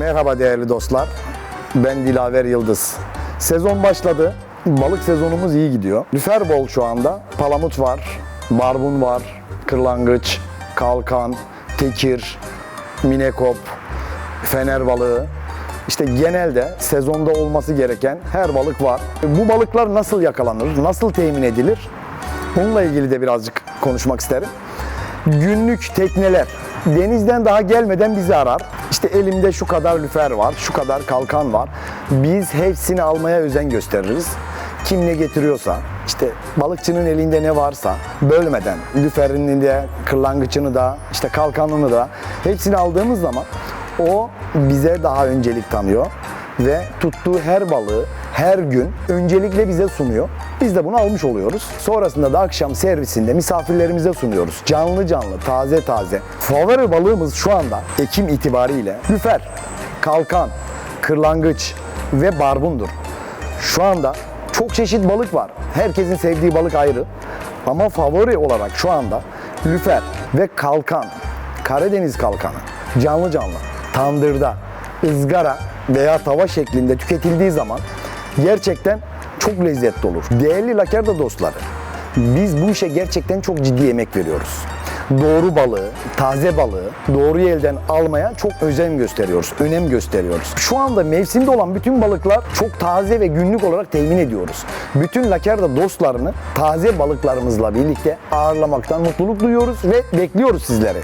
Merhaba değerli dostlar. Ben Dilaver Yıldız. Sezon başladı. Balık sezonumuz iyi gidiyor. Lüfer bol şu anda. Palamut var, barbun var, kırlangıç, kalkan, tekir, minekop, fener balığı. İşte genelde sezonda olması gereken her balık var. Bu balıklar nasıl yakalanır, nasıl temin edilir? Bununla ilgili de birazcık konuşmak isterim. Günlük tekneler denizden daha gelmeden bizi arar. İşte elimde şu kadar lüfer var, şu kadar kalkan var. Biz hepsini almaya özen gösteririz. Kim ne getiriyorsa, işte balıkçının elinde ne varsa bölmeden lüferini de, kırlangıçını da, işte kalkanını da hepsini aldığımız zaman o bize daha öncelik tanıyor ve tuttuğu her balığı her gün öncelikle bize sunuyor. Biz de bunu almış oluyoruz. Sonrasında da akşam servisinde misafirlerimize sunuyoruz. Canlı canlı, taze taze. Favori balığımız şu anda Ekim itibariyle lüfer, kalkan, kırlangıç ve barbundur. Şu anda çok çeşit balık var. Herkesin sevdiği balık ayrı. Ama favori olarak şu anda lüfer ve kalkan, Karadeniz kalkanı canlı canlı, tandırda, ızgara veya tava şeklinde tüketildiği zaman gerçekten çok lezzetli olur. Değerli lakerda dostları, biz bu işe gerçekten çok ciddi emek veriyoruz. Doğru balığı, taze balığı doğru elden almaya çok özen gösteriyoruz, önem gösteriyoruz. Şu anda mevsimde olan bütün balıklar çok taze ve günlük olarak temin ediyoruz. Bütün lakerda dostlarını taze balıklarımızla birlikte ağırlamaktan mutluluk duyuyoruz ve bekliyoruz sizleri.